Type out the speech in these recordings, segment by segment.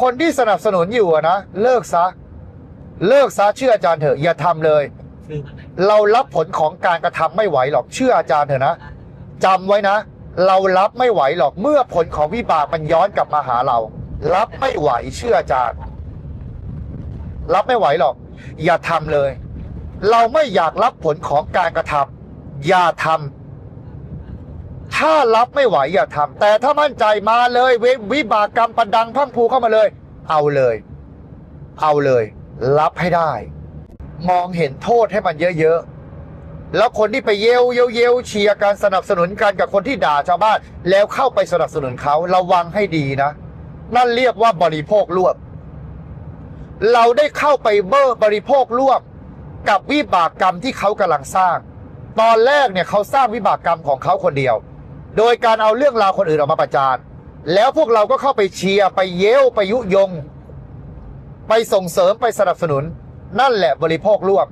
คนที่สนับสนุนอยู่อะนะเลิกซะ เลิกซะเชื่ออาจารย์เถอะอย่าทำเลย เรารับผลของการกระทำไม่ไหวหรอกเชื่ออาจารย์เถอะนะจำไว้นะ เรารับไม่ไหวหรอกเมื่อผลของวิบากมันย้อนกลับมาหาเรา รับไม่ไหวเชื่ออาจารย์ รับไม่ไหวหรอก อย่าทำเลย เราไม่อยากรับผลของการกระทำอย่าทำ ถ้ารับไม่ไหวอย่าทำแต่ถ้ามั่นใจมาเลยเววิบากกรรมประดังพังพูเข้ามาเลย เอาเลย เอาเลย รับให้ได้ มองเห็นโทษให้มันเยอะๆแล้วคนที่ไปเยลเยลเยลเชียร์การสนับสนุนกันกับคนที่ด่าชาวบ้านแล้วเข้าไปสนับสนุนเขาระวังให้ดีนะ นั่นเรียกว่าบริโภคร่วมเราได้เข้าไปเบอร์บริโภคร่วมกับวิบากกรรมที่เขากำลังสร้าง ตอนแรกเนี่ยเขาสร้างวิบากกรรมของเขาคนเดียว โดยการเอาเรื่องราวคนอื่นออกมาประจานแล้วพวกเราก็เข้าไปเชียร์ไปเย้วไปยุยง ไปส่งเสริมไปสนับสนุน นั่นแหละบริโภคร่วม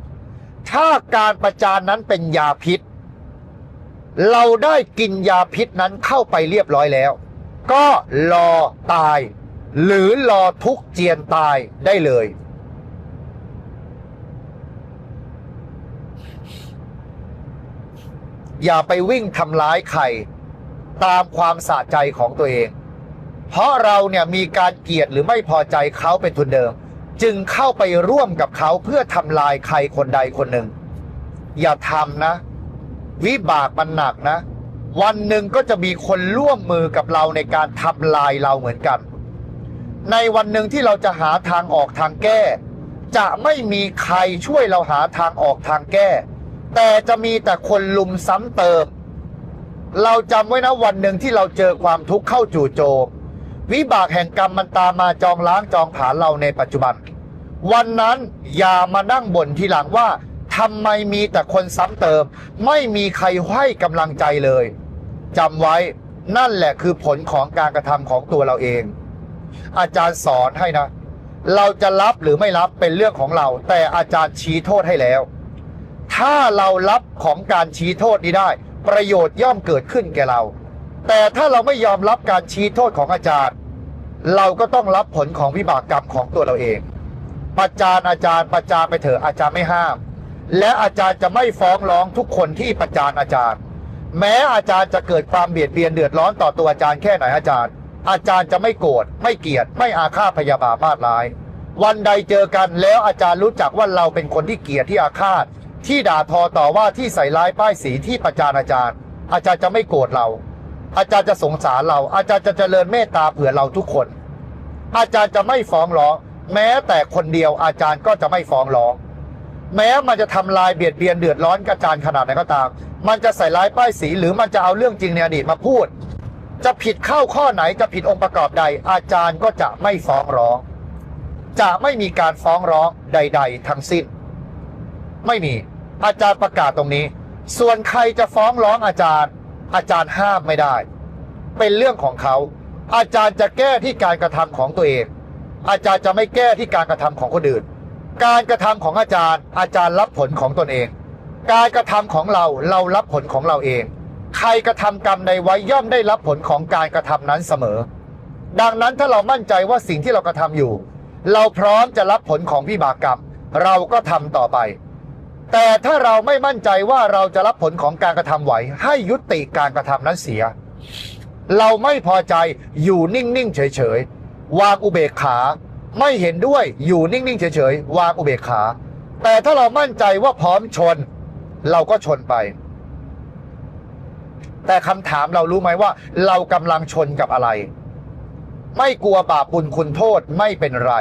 ถ้าการประจานนั้นเป็นยาพิษ เราได้กินยาพิษนั้นเข้าไปเรียบร้อยแล้ว ก็รอตาย หรือรอทุกเจียนตายได้เลย อย่าไปวิ่งทำร้ายใคร ตามความสะใจของตัวเอง เพราะเราเนี่ยมีการเกลียดหรือไม่พอใจเขาเป็นทุนเดิม จึงเข้าไปร่วมกับเขาเพื่อทำลายใครคนใดคนหนึ่ง อย่าทำนะ วิบากมันหนักนะ วันหนึ่งก็จะมีคนร่วมมือกับเราในการทำลายเราเหมือนกัน ในวันหนึ่งที่เราจะหาทางออกทางแก้ จะไม่มีใครช่วยเราหาทางออกทางแก้ แต่จะมีแต่คนลุมซ้ำเติม เราจำไว้นะวันหนึ่งที่เราเจอความทุกข์เข้าจู่โจมวิบากแห่งกรรมมันตามมาจองล้างจองผลาญเราในปัจจุบัน วันนั้นอย่ามานั่งบ่นทีหลังว่าทำไมมีแต่คนซ้ำเติม ไม่มีใครให้กำลังใจเลยจำไว้นั่นแหละคือผลของการกระทำของตัวเราเอง อาจารย์สอนให้นะ เราจะรับหรือไม่รับเป็นเรื่องของเรา แต่อาจารย์ชี้โทษให้แล้ว ถ้าเรารับของการชี้โทษนี้ได้ ประโยชน์ย่อมเกิดขึ้นแก่เรา แต่ถ้าเราไม่ยอมรับการชี้โทษของอาจารย์ เราก็ต้องรับผลของวิบากกรรมของตัวเราเองประจานอาจารย์ประจานไปเถอะอาจารย์ไม่ห้าม และอาจารย์จะไม่ฟ้องร้องทุกคนที่ประจานอาจารย์ แม้อาจารย์จะเกิดความเบียดเบียนเดือดร้อนต่อตัวอาจารย์แค่ไหนอาจารย์ อาจารย์จะไม่โกรธไม่เกลียดไม่อาฆาตพยาบาทมาดร้าย วันใดเจอกันแล้วอาจารย์รู้จักว่าเราเป็นคนที่เกลียดที่อาฆาต ที่ด่าทอต่อว่าที่ใส่ร้ายป้ายสีที่ประจานอาจารย์ อาจารย์จะไม่โกรธเรา อาจารย์จะสงสารเรา อาจารย์จะเจริญเมตตาเผื่อเราทุกคน อาจารย์จะไม่ฟ้องร้องแม้แต่คนเดียวอาจารย์ก็จะไม่ฟ้องร้อง แม้มันจะทำลายเบียดเบียนเดือดร้อนกับอาจารย์ขนาดไหนก็ตาม มันจะใส่ร้ายป้ายสีหรือมันจะเอาเรื่องจริงในอดีตมาพูด จะผิดเข้าข้อไหนจะผิดองค์ประกอบใด อาจารย์ก็จะไม่ฟ้องร้อง จะไม่มีการฟ้องร้องใด ๆ ทั้งสิ้น ไม่มี อาจารย์ประกาศตรงนี้ ส่วนใครจะฟ้องร้องอาจารย์ อาจารย์ห้ามไม่ได้ เป็นเรื่องของเขา อาจารย์จะแก้ที่การกระทำของตัวเอง อาจารย์จะไม่แก้ที่การกระทำของคนอื่น การกระทำของอาจารย์ อาจารย์รับผลของตนเอง การกระทำของเราเรารับผลของเราเอง ใครกระทำกรรมใดไว้ย่อมได้รับผลของการกระทำนั้นเสมอ ดังนั้นถ้าเรามั่นใจว่าสิ่งที่เรากระทำอยู่ เราพร้อมจะรับผลของวิบากกรรม เราก็ทำต่อไป แต่ถ้าเราไม่มั่นใจว่าเราจะรับผลของการกระทำไหว ให้ยุติการกระทำนั้นเสีย เราไม่พอใจอยู่นิ่งๆเฉยๆวางอุเบกขา ไม่เห็นด้วยอยู่นิ่งๆเฉยๆวางอุเบกขา แต่ถ้าเรามั่นใจว่าพร้อมชน เราก็ชนไป แต่คำถามเรารู้ไหมว่า เรากำลังชนกับอะไร ไม่กลัวบาปบุญคุณโทษไม่เป็นไร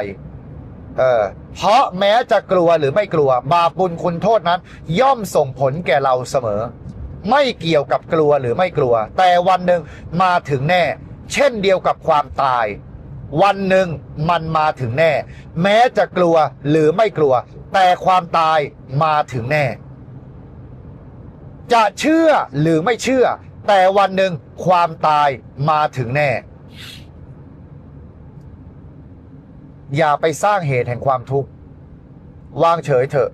เออเพราะแม้จะกลัวหรือไม่กลัว บาปบุญคุณโทษนั้น ย่อมส่งผลแก่เราเสมอ ไม่เกี่ยวกับกลัวหรือไม่กลัว แต่วันหนึ่งมาถึงแน่ เช่นเดียวกับความตาย วันหนึ่งมันมาถึงแน่ แม้จะกลัวหรือไม่กลัว แต่ความตายมาถึงแน่ จะเชื่อหรือไม่เชื่อ แต่วันหนึ่งความตายมาถึงแน่ อย่าไปสร้างเหตุแห่งความทุกข์วางเฉยเถอะ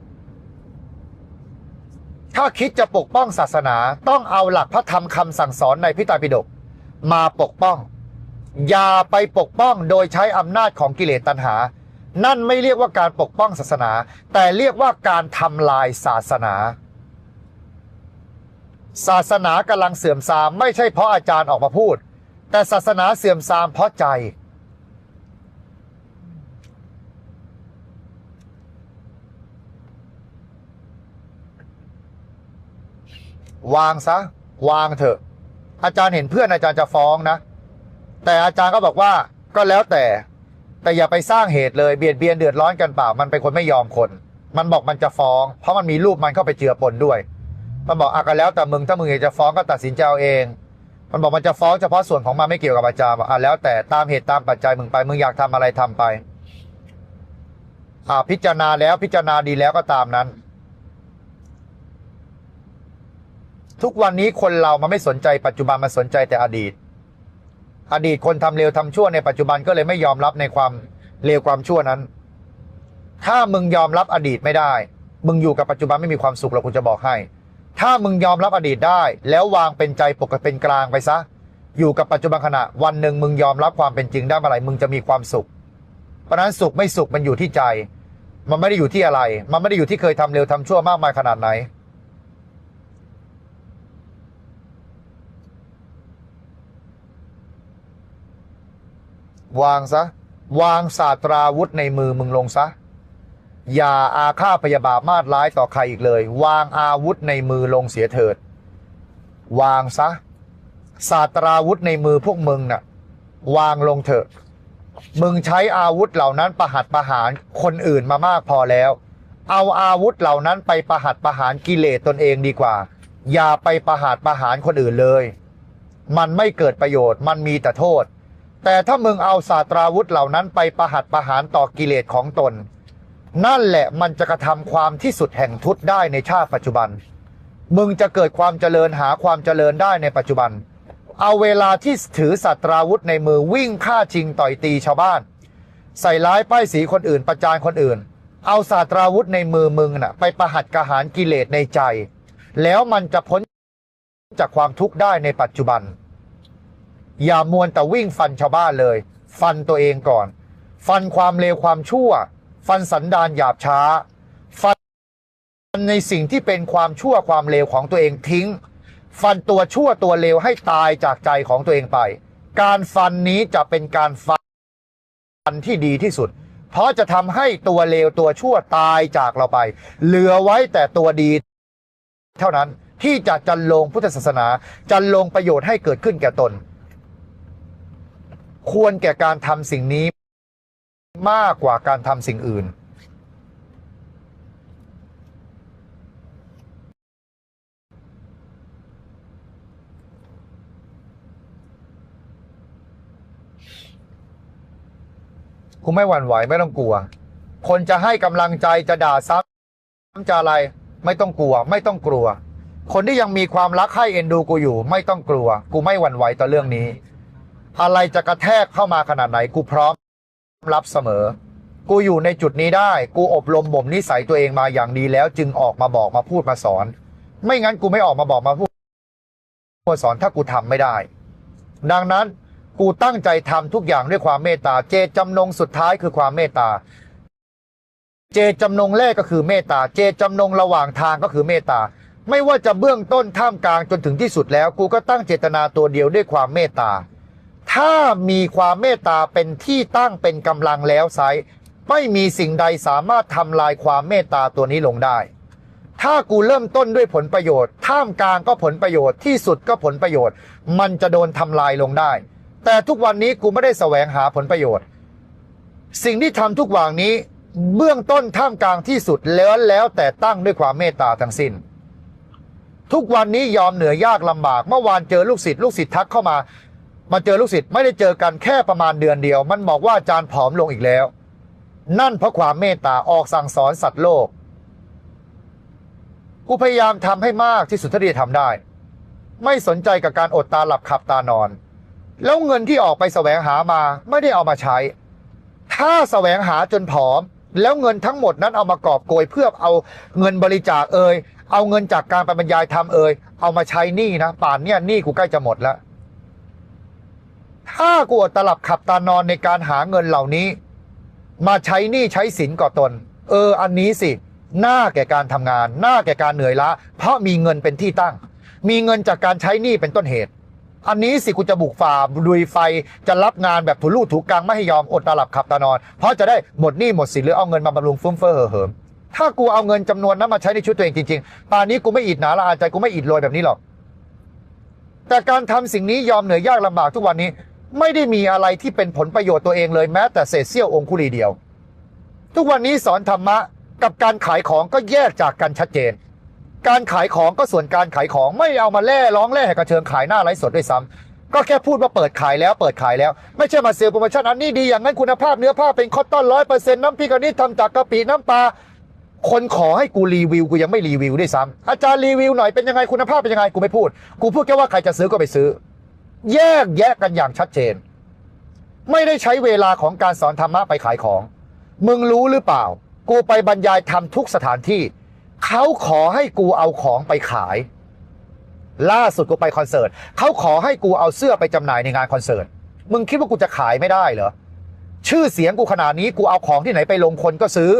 ถ้าคิดจะปกป้องศาสนาต้องเอาหลักพระธรรมคำสั่งสอนในพิตาปิฎกมาปกป้อง อย่าไปปกป้องโดยใช้อำนาจของกิเลสตัณหา นั่นไม่เรียกว่าการปกป้องศาสนา แต่เรียกว่าการทำลายศาสนา ศาสนากำลังเสื่อมทรามไม่ใช่เพราะอาจารย์ออกมาพูด แต่ศาสนาเสื่อมทรามเพราะใจ วางซะ วางเถอะ อาจารย์เห็นเพื่อนอาจารย์จะฟ้องนะ แต่อาจารย์ก็บอกว่าก็แล้วแต่ แต่อย่าไปสร้างเหตุเลยเบียดเบียนเดือดร้อนกันเปล่า มันเป็นคนไม่ยอมคน มันบอกมันจะฟ้อง เพราะมันมีรูปมันเข้าไปเจือปนด้วย มันบอกอะก็แล้วแต่มึงถ้ามึงอยากจะฟ้องก็ตัดสินใจเอาเอง มันบอกมันจะฟ้องเฉพาะส่วนของมันไม่เกี่ยวกับอาจารย์อกอะแล้วแต่ตามเหตุตามปัจจัยมึงไปมึงอยากทำอะไรทำไปอ่าพิจารณาแล้วพิจารณาดีแล้วก็ตามนั้น ทุกวันนี้คนเรามันไม่สนใจปัจจุบันมันสนใจแต่อดีต อดีตคนทำเลวทำชั่วในปัจจุบันก็เลยไม่ยอมรับในความเลวความชั่วนั้น ถ้ามึงยอมรับอดีตไม่ได้ มึงอยู่กับปัจจุบันไม่มีความสุขหรอกคุณจะบอกให้ ถ้ามึงยอมรับอดีตได้ แล้ววางเป็นใจปกติเป็นกลางไปซะ อยู่กับปัจจุบันขณะ วันหนึ่งมึงยอมรับความเป็นจริงได้เมื่อไหร่มึงจะมีความสุข เพราะนั้นสุขไม่สุขมันอยู่ที่ใจ มันไม่ได้อยู่ที่อะไร มันไม่ได้อยู่ที่เคยทำเร็วทำชั่วมากมายขนาดไหน วางซะ วางศาสตราวุธในมือมึงลงซะ อย่าอาฆาตพยาบาทมาดร้ายต่อใครอีกเลย วางอาวุธในมือลงเสียเถิด วางซะศาสตราวุธในมือพวกมึงน่ะ วางลงเถอะ มึงใช้อาวุธเหล่านั้นประหัตประหารคนอื่นมามากพอแล้ว เอาอาวุธเหล่านั้นไปประหัตประหารกิเลสตนเองดีกว่า อย่าไปประหัตประหารคนอื่นเลย มันไม่เกิดประโยชน์มันมีแต่โทษ แต่ถ้ามึงเอาศาสตราวุธเหล่านั้นไปประหัตประหารต่อกิเลสของตน นั่นแหละมันจะกระทำความที่สุดแห่งทุตได้ในชาติปัจจุบัน มึงจะเกิดความเจริญหาความเจริญได้ในปัจจุบัน เอาเวลาที่ถือศาสตราวุธในมือวิ่งฆ่าชิงต่อยตีชาวบ้าน ใส่ร้ายป้ายสีคนอื่นประจานคนอื่น เอาศาสตราวุธในมือมึงน่ะ ไปประหัตกระหารกิเลสในใจ แล้วมันจะพ้นจากความทุกข์ได้ในปัจจุบัน อย่ามวนแต่วิ่งฟันชาวบ้านเลย ฟันตัวเองก่อน ฟันความเลวความชั่ว ฟันสันดานหยาบช้า ฟันในสิ่งที่เป็นความชั่วความเลวของตัวเองทิ้ง ฟันตัวชั่วตัวเลวให้ตายจากใจของตัวเองไป การฟันนี้จะเป็นการฟันที่ดีที่สุด เพราะจะทำให้ตัวเลวตัวชั่วตายจากเราไป เหลือไว้แต่ตัวดี เท่านั้นที่จะจันลงพุทธศาสนา จันลงประโยชน์ให้เกิดขึ้นแก่ตน ควรแก่การทำสิ่งนี้มากกว่าการทำสิ่งอื่นกูไม่หวั่นไหวไม่ต้องกลัว คนจะให้กำลังใจจะด่าซ้ำจะอะไร ไม่ต้องกลัว ไม่ต้องกลัว คนที่ยังมีความรักให้เอ็นดูกูอยู่ ไม่ต้องกลัว กูไม่หวั่นไหวต่อเรื่องนี้ อะไรจะกระแทกเข้ามาขนาดไหนกูพร้อมรับเสมอ กูอยู่ในจุดนี้ได้ กูอบรมบ่มนิสัยตัวเองมาอย่างดีแล้ว จึงออกมาบอกมาพูดมาสอน ไม่งั้นกูไม่ออกมาบอกมาพูดมาสอนถ้ากูทำไม่ได้ ดังนั้นกูตั้งใจทำทุกอย่างด้วยความเมตตา เจตจำนงสุดท้ายคือความเมตตา เจตจำนงแรกก็คือเมตตา เจตจำนงระหว่างทางก็คือเมตตา ไม่ว่าจะเบื้องต้นท่ามกลางจนถึงที่สุดแล้ว กูก็ตั้งเจตนาตัวเดียวด้วยความเมตตา ถ้ามีความเมตตาเป็นที่ตั้งเป็นกำลังแล้วไซไม่มีสิ่งใดสามารถทำลายความเมตตาตัวนี้ลงได้ ถ้ากูเริ่มต้นด้วยผลประโยชน์ ท่ามกลางก็ผลประโยชน์ ที่สุดก็ผลประโยชน์ มันจะโดนทำลายลงได้ แต่ทุกวันนี้กูไม่ได้แสวงหาผลประโยชน์ สิ่งที่ทำทุกวันนี้ เบื้องต้นท่ามกลางที่สุดแล้วแล้วแต่ตั้งด้วยความเมตตาทั้งสิ้น ทุกวันนี้ยอมเหนือยากลำบาก เมื่อวานเจอลูกศิษย์ลูกศิษย์ทักเข้ามา มาเจอลูกศิษย์ไม่ได้เจอกันแค่ประมาณเดือนเดียว มันบอกว่าอาจารย์ผอมลงอีกแล้ว นั่นเพราะความเมตตาออกสั่งสอนสัตว์โลก กูพยายามทำให้มากที่สุดที่จะทำได้ ไม่สนใจกับการอดตาหลับขับตานอน แล้วเงินที่ออกไปแสวงหามาไม่ได้เอามาใช้ ถ้าแสวงหาจนผอม แล้วเงินทั้งหมดนั้นเอามากอบโกยเพื่อเอาเงินบริจาคเอ่ยเอาเงินจากการไปบรรยายทำเอ่ยเอามาใช้หนี้นะป่านเนี้ยหนี้กูใกล้จะหมดแล้ว ถ้ากูอดตลับขับตานอนในการหาเงินเหล่านี้ มาใช้หนี้ใช้สินก่อตน เออ อันนี้สิ หน้าแก่การทำงาน หน้าแก่การเหนื่อยล้า เพราะมีเงินเป็นที่ตั้ง มีเงินจากการใช้หนี้เป็นต้นเหตุ อันนี้สิกูจะบุกฝ่าลุยไฟจะรับงานแบบถูลู่ถูกกลางไม่ให้ยอมอดตาหลับขับตานอน เพราะจะได้หมดหนี้หมดสินหรือเอาเงินมาบำรุงฟุ้มเฟ้อเห่อเหิมถ้ากูเอาเงินจำนวนนั้นมาใช้ในชีวิตตัวเองจริงๆ ป่านนี้กูไม่อิดหนาละอาใจกูไม่อิดโรยแบบนี้หรอก แต่การทำสิ่งนี้ยอมเหนื่อยยากลำบากทุกวันนี้ ไม่ได้มีอะไรที่เป็นผลประโยชน์ตัวเองเลยแม้แต่เศษเสี้ยวองคุลีเดียว ทุกวันนี้สอนธรรมะกับการขายของก็แยกจากกันชัดเจน การขายของก็ส่วนการขายของไม่เอามาแล่ร้องแล่ให้กระเชิงขายหน้าไลฟ์สดด้วยซ้ำก็แค่พูดว่าเปิดขายแล้วเปิดขายแล้วไม่ใช่มาเซลล์โปรโมชั่นอันนี้ดีอย่างนั้นคุณภาพเนื้อผ้าเป็นคอตตอนร้อยเปอร์เซ็นต์น้ำพริกอันนี้ทำจากกะปิน้ำปลาคนขอให้กูรีวิวกูยังไม่รีวิวด้วยซ้ำอาจารย์รีวิวหน่อยเป็นยังไงคุณภาพเป็นยังไงกูไม่พูด กูพูดแค่ว่าใครจะซื้อก็ไปซื้อ แยกแยะกันอย่างชัดเจน ไม่ได้ใช้เวลาของการสอนธรรมะไปขายของ มึงรู้หรือเปล่า กูไปบรรยายทำทุกสถานที่ เขาขอให้กูเอาของไปขาย ล่าสุดกูไปคอนเสิร์ตเขาขอให้กูเอาเสื้อไปจำหน่ายในงานคอนเสิร์ต มึงคิดว่ากูจะขายไม่ได้เหรอ ชื่อเสียงกูขนาดนี้กูเอาของที่ไหนไปลงคนก็ซื้อ